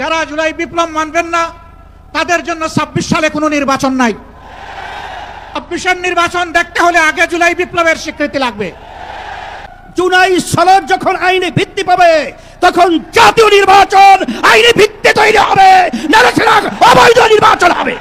যারা জুলাই বিপ্লব মানবেন না তাদের জন্য ছাব্বিশ সালে কোনো নির্বাচন নাই। ছাব্বিশের নির্বাচন দেখতে হলে আগে জুলাই বিপ্লবের স্বীকৃতি লাগবে। জুলাই সনদ যখন আইনে ভিত্তি পাবে তখন জাতীয় নির্বাচন আইনে ভিত্তি তৈরি হবে। অবৈধ নির্বাচন হবে।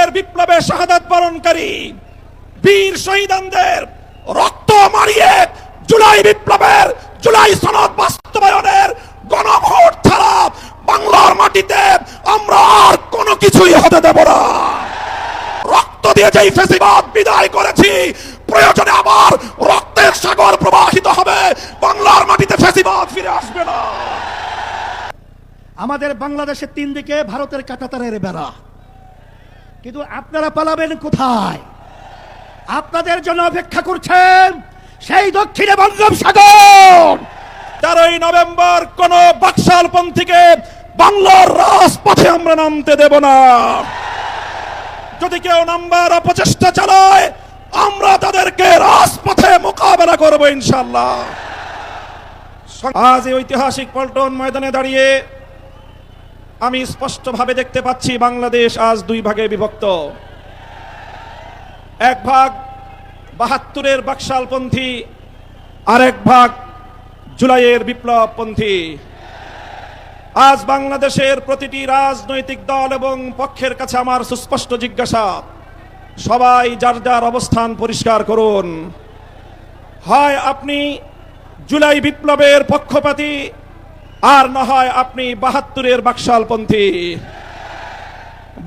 এর বিপ্লবে শাহাদাত বরণকারী বীর শহীদানদের রক্ত মারিয়ে জুলাই বিপ্লবের জুলাই সনদ বাস্তবায়নের গণভোট ছাড়া বাংলার মাটিতে আমরা আর কোনো কিছুই হতে দেব না। রক্ত দিয়ে যেই ফেসিবাদ বিদায় করেছি প্রয়োজনে আবার রক্তের সাগর প্রবাহিত হবে। বাংলার মাটিতে ফেসিবাদ ফিরে আসবে না। আমাদের বাংলাদেশের তিন দিকে ভারতের কাটাতারের বেড়া। কিন্তু আপনারা পালাবেন কোথায়? আপনাদের জন্য অপেক্ষা করছেন সেই দক্ষিণে বঙ্গোপসাগর। তেরোই নভেম্বর কোন বাকশাল পন্থীকে বাংলার রাজপথে আমরা নামতে দেব না। যদি কেউ নাম্বার অপচেষ্টা চালায়, আমরা তাদেরকে রাজপথে মোকাবেলা করব ইনশাল্লাহ আজ এই ঐতিহাসিক পল্টন ময়দানে দাঁড়িয়ে আমি স্পষ্টভাবে দেখতে পাচ্ছি বাংলাদেশ আজ দুই ভাগে বিভক্ত। এক ভাগ বাহাত্তরের বাকশালপন্থী, আরেক ভাগ জুলাইয়ের বিপ্লবপন্থী। আজ বাংলাদেশের প্রতিটি রাজনৈতিক দল এবং পক্ষের কাছে আমার সুস্পষ্ট জিজ্ঞাসা। সবাই যার যার অবস্থান পরিষ্কার করুন। হয় আপনি জুলাই বিপ্লবের পক্ষপাতী, আর না হয় আপনি বাহাত্তরের বাকশালপন্থী।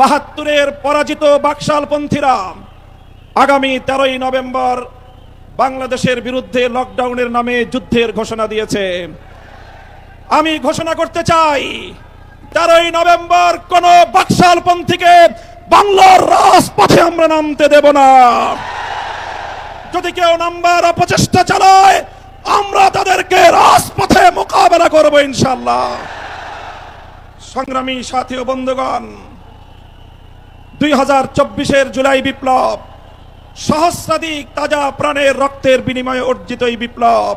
বাহাত্তরের পরাজিত বাকশালপন্থীরা আগামী তেরোই নভেম্বর বাংলাদেশের বিরুদ্ধে লকডাউনের নামে যুদ্ধের ঘোষণা দিয়েছে। আমি ঘোষণা করতে চাই, তেরোই নভেম্বর কোন বাকশালপন্থীকে বাংলার রাজপথে আমরা নামতে দেব না। যদি কেউ নাম্বার অপচেষ্টা চালায়, আমরা তাদেরকে রাজপথে মোকাবেলা করব ইনশাল্লাহ সংগ্রামী সাথী ও বন্ধুগণ, দুই হাজার চব্বিশের জুলাই বিপ্লব, সহস্রাধিক তাজা প্রাণের রক্তের বিনিময়ে অর্জিত এই বিপ্লব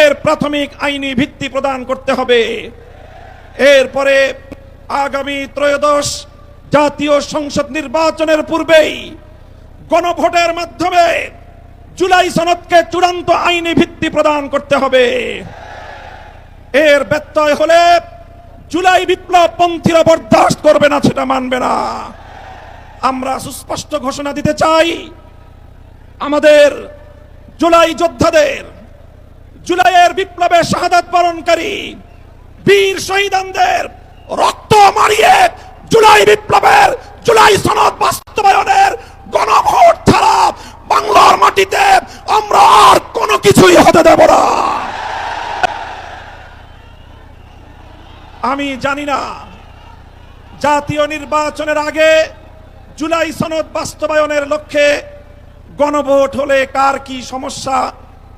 এর প্রাথমিক আইনি ভিত্তি প্রদান করতে হবে। এরপরে আগামী ত্রয়োদশ জাতীয় সংসদ নির্বাচনের পূর্বেই গণভোটের মাধ্যমে জুলাই সনদকে চূড়ান্ত আইনি ভিত্তি প্রদান করতে হবে। এর ব্যত্যয় হলে জুলাই বিপ্লব পন্থীরা বরদাস্ত করবে না, সেটা মানবে না। আমরা সুস্পষ্ট ঘোষণা দিতে চাই, আমাদের জুলাই যোদ্ধাদের জুলাইয়ের বিপ্লবে শাহাদাত বরণকারী বীর শহীদানদের রক্ত মারিয়ে জুলাই বিপ্লবের, জুলাই সনদ বাস্তবায়নের গণভোট ছাড়া বাংলার মাটিতে আমরা আর কোনো কিছুই হতে দেব না। আমি জানি না, জাতীয় নির্বাচনের আগে জুলাই সনদ বাস্তবায়নের লক্ষ্যে গণভোট হলে কার কি সমস্যা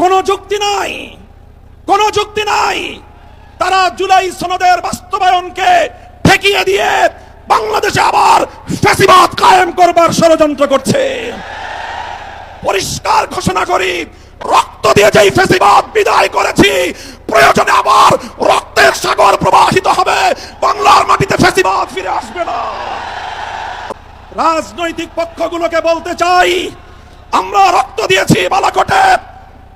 কোনো যুক্তি নাই, কোনো যুক্তি নাই। তারা জুলাই সনদের বাস্তবায়নকে ঠেকিয়ে দিয়ে বাংলাদেশে আবার ফ্যাসিবাদ কায়েম করবার ষড়যন্ত্র করছে। পরিষ্কার ঘোষণা করি, রক্ত দিয়ে যেই ফেসিবাদ বিদায় করেছি, প্রয়োজনে আবার রক্তের সাগর প্রবাহিত হবে। বাংলার মাটিতে ফেসিবাদ ফিরে আসবে না। রাজনৈতিক পক্ষগুলোকে বলতে চাই, আমরা রক্ত দিয়েছি বালাকোটে।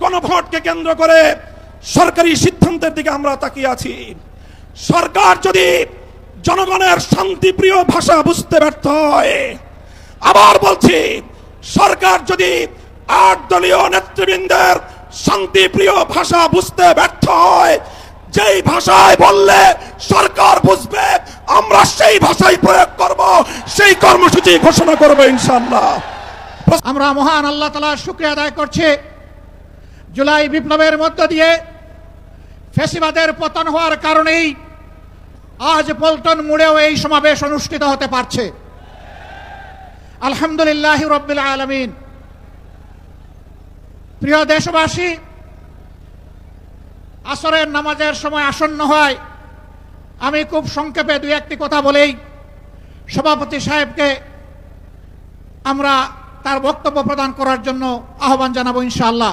গণভোটকে কেন্দ্র করে সরকারি সিদ্ধান্তের দিকে আমরা তাকিয়ে আছি। সরকার যদি জনগণের শান্তিপ্রিয় ভাষা বুঝতে ব্যর্থ হয়, আবার বলছি, সরকার যদি আট দলীয় নেতৃবৃন্দের শান্তিপ্রিয় ভাষা বুঝতে ব্যর্থ হয়, যেই ভাষায় বললে সরকার বুঝবে, আমরা সেই ভাষাই প্রয়োগ করব, সেই কর্মসূচি ঘোষণা করব ইনশাল্লাহ আমরা মহান আল্লাহ তালার শুক্রিয়া আদায় করছি। জুলাই বিপ্লবের মধ্য দিয়ে ফেসিবাদের পতন হওয়ার কারণেই আজ পল্টন মুড়েও এই সমাবেশ অনুষ্ঠিত হতে পারছে। আলহামদুলিল্লাহ রব্বিল আলমিন। প্রিয় দেশবাসী, আসরের নামাজের সময় আসন্ন হয়, আমি খুব সংক্ষেপে দুই একটি কথা বলেই সভাপতি সাহেবকে আমরা তার বক্তব্য প্রদান করার জন্য আহ্বান জানাব ইনশাআল্লাহ।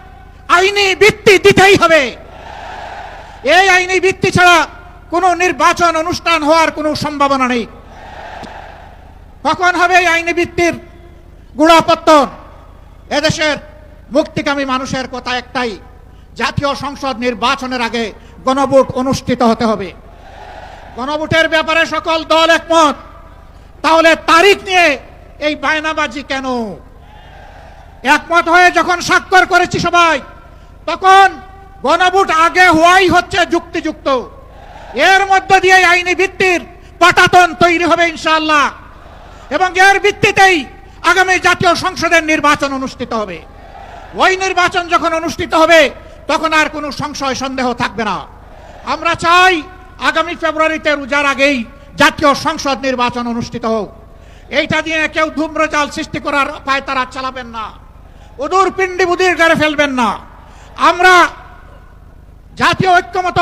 আইনি ভিত্তি দিতেই হবে। এই আইনি ভিত্তি ছাড়া কোনো নির্বাচন অনুষ্ঠান হওয়ার কোনো সম্ভাবনা নেই। কখন হবে এই আইনি ভিত্তির গুড়াপত্তন এদেশের মুক্তিকামী মানুষের কথা একটাই, জাতীয় সংসদ নির্বাচনের আগে গণভোট অনুষ্ঠিত হতে হবে। গণভোটের ব্যাপারে সকল দল একমত। তাহলে তারিখ নিয়ে এই বায়নাবাজি কেন? একমত হয়ে যখন স্বাক্ষর করেছি সবাই তখন গণভোট আগে হওয়াই হচ্ছে যুক্তিযুক্ত। এর মধ্য দিয়ে আইনি ভিত্তির পাটাতন তৈরি হবে ইনশাআল্লাহ। এবং এর ভিত্তিতেই আগামী জাতীয় সংসদের নির্বাচন অনুষ্ঠিত হবে। ওই নির্বাচন যখন অনুষ্ঠিত হবে, তখন আর কোনো সংশয় সন্দেহ থাকবে না। আমরা চাই আগামী ফেব্রুয়ারিতে রোজার আগেই জাতীয় সংসদ নির্বাচন অনুষ্ঠিত হোক। এইটা দিয়ে কেউ ধূম্রজাল সৃষ্টি করার পায় তারা চালাবেন না। উদূর পিণ্ডি বুদির গাড়ে ফেলবেন না। আমরা জাতীয় ঐক্যমত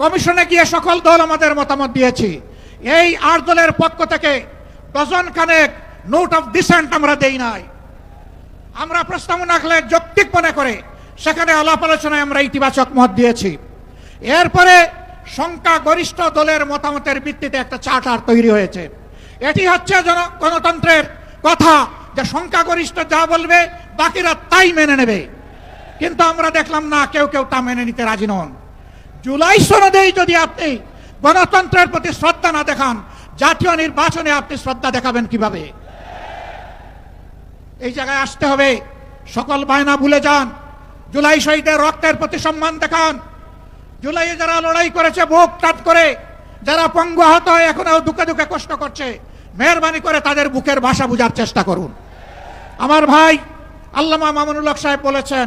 কমিশনে গিয়ে সকল দল আমাদের মতামত দিয়েছি। এই আট দলের পক্ষ থেকে ডজন খানেক নোট অফ ডিসেন্ট আমরা দেই নাই। আমরা প্রস্তাবনা রাখলে যৌক্তিক মনে করে সেখানে আলাপ আলোচনায় আমরা ইতিবাচক মত দিয়েছি। এরপরে সংখ্যা গরিষ্ঠ দলের মতামতের ভিত্তিতে একটা চার্টার তৈরি হয়েছে। এটি হচ্ছে গণতন্ত্রের কথা যে সংখ্যাগরিষ্ঠ যা বলবে, বাকিরা তাই মেনে নেবে। কিন্তু আমরা দেখলাম না, কেউ কেউ তা মেনে নিতে রাজি নন। জুলাই সনদেই যদি আপনি গণতন্ত্রের প্রতি শ্রদ্ধা না দেখান, জাতীয় নির্বাচনে আপনি শ্রদ্ধা দেখাবেন কীভাবে? এই জায়গায় আসতে হবে, সকল বায়না ভুলে যান, জুলাই শহীদের রক্তের প্রতি সম্মান দেখান। জুলাইয়ে যারা লড়াই করেছে, বুক টাট করে, যারা পঙ্গু আহত হয়ে এখনও দুঃখে দুঃখে কষ্ট করছে, মেহরবানি করে তাদের বুকের ভাষা বোঝার চেষ্টা করুন। আমার ভাই আল্লামা মামুনুল হক সাহেব বলেছেন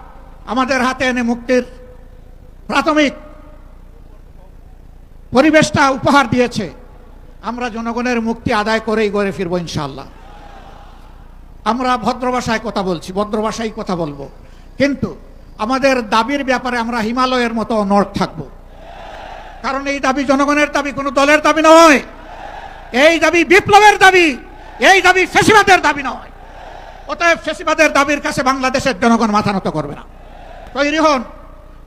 আমাদের হাতে এনে মুক্তির প্রাথমিক পরিবেশটা উপহার দিয়েছে। আমরা জনগণের মুক্তি আদায় করেই গড়ে ফিরবো ইনশাল্লাহ আমরা ভদ্র ভাষায় কথা বলছি, ভদ্র ভাষায় কথা বলব। কিন্তু আমাদের দাবির ব্যাপারে আমরা হিমালয়ের মতো নর্থ থাকব। কারণ এই দাবি জনগণের দাবি, কোনো দলের দাবি নয়। এই দাবি বিপ্লবের দাবি, এই দাবি ফেসিবাদের দাবি নয়। অতএব ফেসিবাদের দাবির কাছে বাংলাদেশের জনগণ মাথা নত করবে না। তৈরি হন।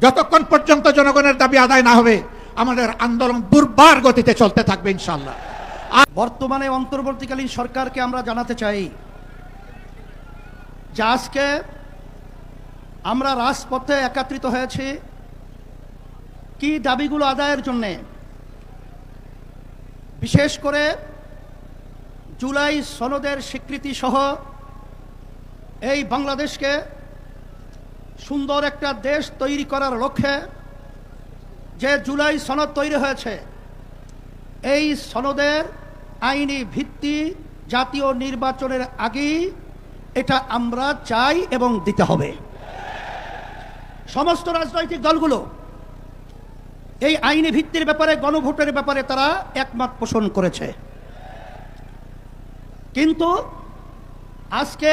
যতক্ষণ পর্যন্ত জনগণের দাবি আদায় না হবে, আমাদের আন্দোলন দুর্বার গতিতে চলতে থাকবে ইনশাল্লাহ বর্তমানে অন্তর্বর্তীকালীন সরকারকে আমরা জানাতে চাই যে আজকে আমরা রাজপথে একাত্রিত হয়েছি। কি দাবিগুলো আদায়ের জন্যে? বিশেষ করে জুলাই সনদের স্বীকৃতি সহ এই বাংলাদেশকে সুন্দর একটা দেশ তৈরি করার লক্ষ্যে যে জুলাই সনদ তৈরি হয়েছে, এই সনদের আইনি ভিত্তি জাতীয় নির্বাচনের আগেই এটা আমরা চাই এবং দিতে হবে। সমস্ত রাজনৈতিক দলগুলো এই আইনি ভিত্তির ব্যাপারে, গণভোটের ব্যাপারে তারা একমত পোষণ করেছে। কিন্তু আজকে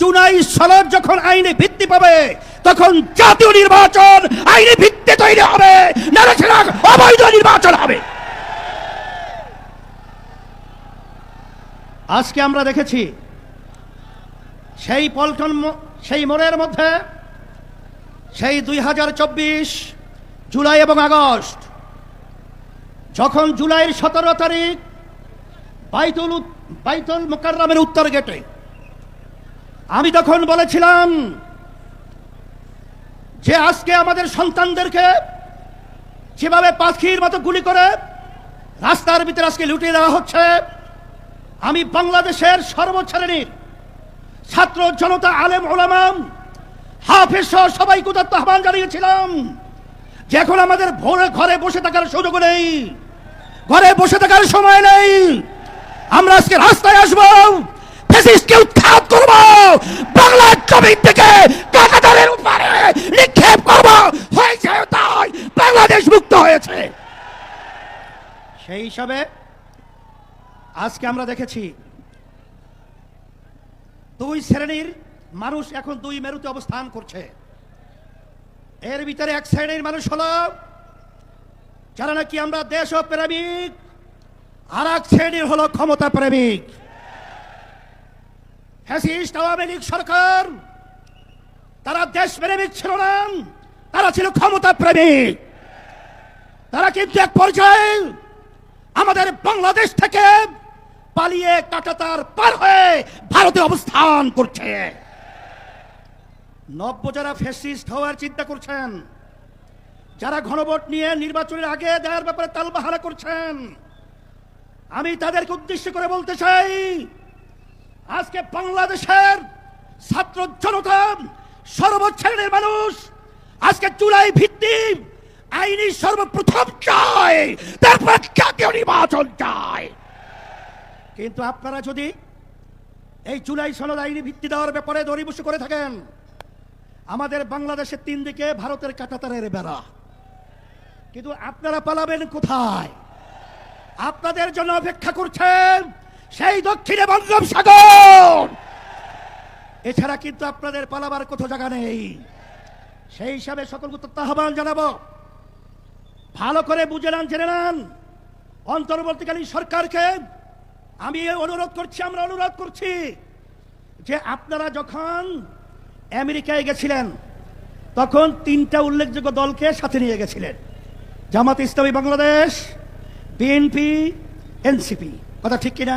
জুলাই সনদ যখন আইনে ভিত্তি পাবে, তখন জাতীয় নির্বাচন আইনে ভিত্তি তৈরি হবে। সেটা অবৈধ নির্বাচন হবে। আজকে আমরা দেখেছি, সেই পল্টন সেই মোড়ের মধ্যে, সেই দুই হাজার চব্বিশ জুলাই এবং আগস্ট, যখন জুলাইয়ের সতেরো তারিখ বাইতুল বাইতুল মোকাররমের উত্তর গেটে আমি তখন বলেছিলাম যে আজকে আমাদের সন্তানদেরকে যেভাবে পাখির মতো গুলি করে রাস্তার ভিতরে আজকে লুটিয়ে দেওয়া হচ্ছে, আমি বাংলাদেশের সর্বশ্রেণীর ছাত্র জনতা আলেম ওলামাম হাফেজ সহ সবাইকে উদাত্ত আহ্বান জানিয়েছিলাম যে এখন আমাদের ভোরে ঘরে বসে থাকার সুযোগ নেই, ঘরে বসে থাকার সময় নেই। আমরা আজকে রাস্তায় আসব। ফেসিস্টকে উৎখাত করব। বাংলার জমিন থেকে কাকাতারের উপরে নিক্ষেপ করব। হয়েছে তাই বাংলাদেশ মুক্ত হয়েছে। সেই হিসাবে আজকে আমরা দেখেছি দুই শ্রেণির মানুষ এখন দুই মেরুতে অবস্থান করছে। এর ভিতরে এক শ্রেণির মানুষ হলো, যারা নাকি আমরা দেশ প্রেমিক আর এক শ্রেণির হলো ক্ষমতা প্রেমিক ফ্যাসিস্ট আওয়ামী লীগ সরকার, তারা দেশ প্রেমিক ছিল না, তারা ছিল ক্ষমতা প্রেমিক তারা কিন্তু এক পর্যায়ে আমাদের বাংলাদেশ থেকে পালিয়ে কাটাতার পার হয়ে ভারতে অবস্থান করছে। নব্য যারা ফেসিস্ট হওয়ার চিন্তা করছেন, যারা ঘনভোট নিয়ে নির্বাচনের আগে দেওয়ার ব্যাপারে তালবাহারা করছেন, আমি তাদেরকে উদ্দেশ্য করে বলতে চাই আজকে বাংলাদেশের ছাত্র জনতা সর্বশ্রেণীর মানুষ আজকে জুলাই ভিত্তি আইনি সর্বপ্রথম চায়, তারপর জাতীয় নির্বাচন চায়। কিন্তু আপনারা যদি এই জুলাই সনদ আইনি ভিত্তি দেওয়ার ব্যাপারে দরিবসু করে থাকেন, আমাদের বাংলাদেশের তিন দিকে ভারতের কাটাতারের বেড়া। কিন্তু আপনারা পালাবেন কোথায়? আপনাদের জন্য অপেক্ষা করছেন সেই দক্ষিণে বঙ্গোপসাগর! এছাড়া কিন্তু আপনাদের পালাবার কোথাও জায়গা নেই। সেই হিসাবে সকলকে তো আহ্বান জানাব। ভালো করে বুঝে নেন, জেনে নেন। অন্তর্বর্তীকালীন সরকারকে আমি অনুরোধ করছি, আমরা অনুরোধ করছি যে আপনারা যখন আমেরিকায় গেছিলেন, তখন তিনটা উল্লেখযোগ্য দলকে সাথে নিয়ে গেছিলেন। Jamaat Islami Bangladesh, BNP, NCP. কথা ঠিক কিনা?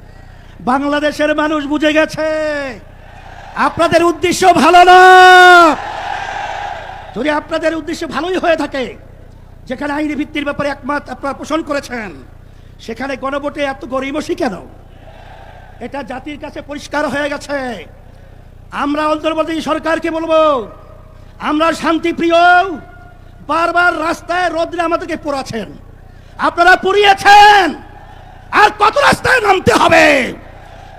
বাংলাদেশের মানুষ বুঝে গেছে। আপনাদের উদ্দেশ্য ভালো না। যদি আপনাদের উদ্দেশ্য ভালোই হয়ে থাকে, যেখানে আইনি ভিত্তির ব্যাপারে একমত আপনারা পোষণ করেছেন, সেখানে গণভোটে এত গরিমসি কেন? এটা জাতির কাছে পরিষ্কার হয়ে গেছে। আমরা অন্তর্বর্তী সরকারকে বলব, আমরা শান্তিপ্রিয়, বারবার রাস্তায় রোদ্রে আমাদেরকে পোড়াছেন আপনারা পুড়িয়েছেন, আর কত রাস্তায় নামতে হবে?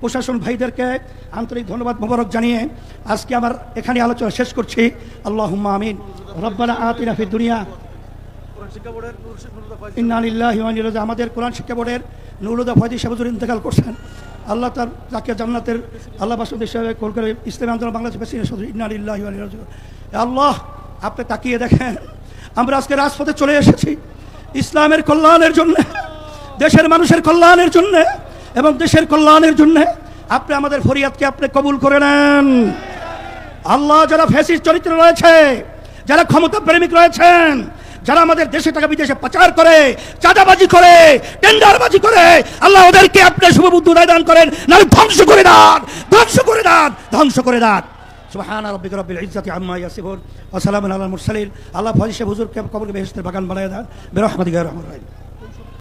প্রশাসন ভাইদেরকে আন্তরিক ধন্যবাদ, মোবারক জানিয়ে আজকে আমার এখানে আলোচনা শেষ করছি। আল্লাহ আমিন। রব্বানা আতিনা দুনিয়া। আমাদের কোরআন শিক্ষা বোর্ডের নুরুদা ফয়দি সাহেবুজুর ইন্তেকাল করছেন। আল্লাহ তার তাকে জান্নাতের আল্লাহ বাসুদ হিসাবে কল করে ইসলামী আন্দোলন বাংলাদেশ প্রেসিডেন্ট সদর ইন্না লিল্লাহি ওয়া ইন্না ইলাইহি রাজিউন। এ আল্লাহ, আপনি তাকিয়ে দেখেন, আমরা আজকে রাজপথে চলে এসেছি। ইসলামের কল্যাণের জন্য, দেশের মানুষের কল্যাণের জন্য এবং দেশের কল্যাণের জন্য আপনি আমাদের ফরিয়াদকে আপনি কবুল করে নেন। আল্লাহ যারা ফ্যাসিস্ট চরিত্র রয়েছে, যারা ক্ষমতা প্রেমিক রয়েছেন, যারা আমাদের দেশে টাকা বিদেশে পাচার করে, চাঁদাবাজি করে, টেন্ডারবাজি করে, আল্লাহ ওদেরকে আপনার শুভবুদ্ধ দান করেন না ধ্বংস করে দান, ধ্বংস করে দান, ধ্বংস করে দান। সুবহান রাব্বিকা রাব্বিল ইজ্জাতি আম্মা ইয়াসিফুন, ওয়া সালামুন আলাল মুরসালিন। আল্লাহ ফজিশে হুজুরকে কবরকে বেহেশতের বাগান বানায় দেন। বিরহমাতিকা রহমান রহিম।